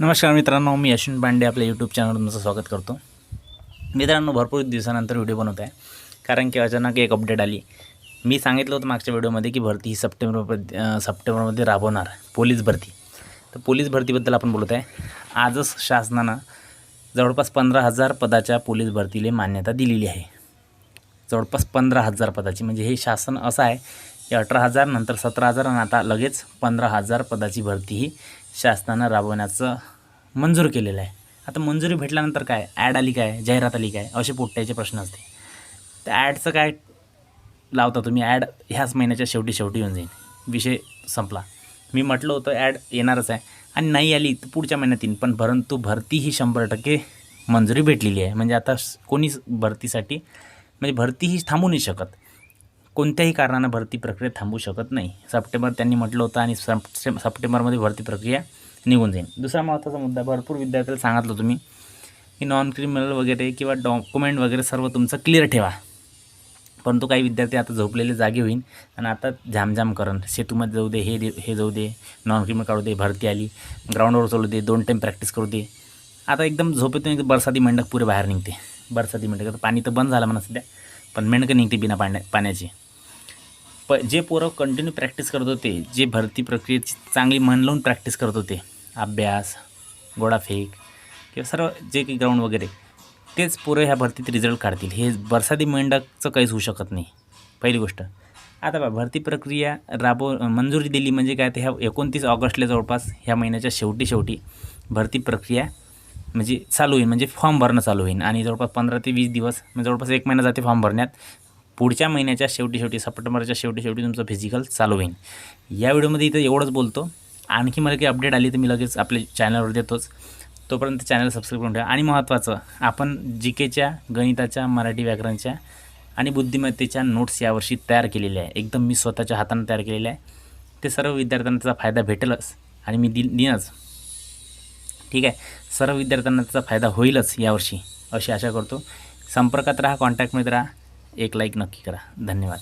नमस्कार मित्रांनो मी अश्विन पांडे आपल्या यूट्यूब चॅनलवर तुमचं स्वागत करतो. मित्रांनो भरपूर दिवसानंतर व्हिडिओ बनवत आहे. कारण की अचानक एक अपडेट आली. मी सांगितलं होतं मागच्या व्हिडिओमध्ये की भरती ही सप्टेंबर सप्टेंबरमध्ये राबवणार पोलीस भरती. तर पोलीस भरतीबद्दल आपण बोलत आहे. आजच शासनानं जवळपास पंधरा हजार पदाच्या पोलीस भरतीला मान्यता दिलेली आहे. जवळपास पंधरा हजार पदाची. म्हणजे हे शासन असं आहे की अठरा हजार नंतर सतरा हजार आणि आता लगेच पंधरा हजार पदाची भरती ही शासनानं राबवण्याचं मंजूर केलेलं आहे. आता मंजुरी भेटल्यानंतर काय? ॲड आली काय? जाहिरात आली काय? असे पोट्ट्याचे प्रश्न असते त्या ॲडचं काय लावता तुम्ही? ॲड ह्याच महिन्याच्या शेवटी शेवटी येऊन जाईल. विषय संपला. मी म्हटलं होतं ॲड येणारच आहे. आणि नाही आली तर पुढच्या महिन्यात येईन. पण परंतु भरती ही शंभर टक्के मंजुरी भेटलेली आहे. म्हणजे आता कोणीच भरतीसाठी म्हणजे भरती ही थांबू नाही शकत. कोणत्याही कारणानं भरती प्रक्रिया थांबू शकत नाही. सप्टेंबर त्यांनी म्हटलं होतं आणि सप्टे सप्टेंबरमध्ये भरती प्रक्रिया निघून जाईल दुसरा महत्त्वाचा मुद्दा भरपूर विद्यार्थ्याला सांगितलं तुम्ही की नॉन क्रिमिनल वगैरे किंवा डॉक्युमेंट वगैरे सर्व तुमचं क्लिअर ठेवा. परंतु काही विद्यार्थी आता झोपलेले जागे होईल आणि आता झामझाम करण. सेतूमध्ये जाऊ दे हे दे हे जाऊ दे नॉन क्रिमिनल काढू दे भरती आली ग्राउंडवर चालू दे दोन टाईम प्रॅक्टिस करू दे. आता एकदम झोपेतून एकदम बरसाती मेंढक पुरे बाहेर निघते. बरसाती मेंढक आता पाणी तर बंद झालं म्हणा सध्या पण मेंढकं निघते बिना पाण्या पाण्याची. प जे पोरं कंटिन्यू प्रॅक्टिस करत होते जे भरती प्रक्रियेची चांगली मन लावून प्रॅक्टिस करत होते अभ्यास गोडाफेक किंवा सर्व जे काही ग्राउंड वगैरे तेच पोरं ह्या भरतीत रिझल्ट काढतील. हे बरसाती मेंढकचं काहीच होऊ शकत नाही. पहिली गोष्ट. आता बा भरती प्रक्रिया राबव मंजुरी दिली म्हणजे काय? तर ह्या एकोणतीस ऑगस्टला जवळपास ह्या महिन्याच्या शेवटी शेवटी भरती प्रक्रिया म्हणजे चालू होईल. म्हणजे फॉर्म भरणं चालू होईल. आणि जवळपास पंधरा ते वीस दिवस म्हणजे जवळपास एक महिना जाते फॉर्म भरण्यात. पुढच्या महिन्याच्या शेवटी शेवटी सप्टेंबरच्या शेवटी शेवटी तुमचं फिजिकल चालू होईल. या व्हिडिओमध्ये इथं एवढंच बोलतो. आणखी मला काही अपडेट आली तर मी लगेच आपल्या चॅनलवर देतोच. तोपर्यंत चॅनल सबस्क्राईब करून ठेवा. आणि महत्त्वाचं आपण जी केच्या गणिताच्या मराठी व्याकरणच्या आणि बुद्धिमत्तेच्या नोट्स यावर्षी तयार केलेल्या आहे. एकदम मी स्वतःच्या हातानं तयार केलेल्या आहे. ते सर्व विद्यार्थ्यांना त्याचा फायदा भेटेलच आणि मी दि देईनच ठीक आहे? सर्व विद्यार्थ्यांना त्याचा फायदा होईलच यावर्षी अशी आशा करतो. संपर्कात राहा कॉन्टॅक्टमध्ये राहा. एक लाईक नक्की करा. धन्यवाद.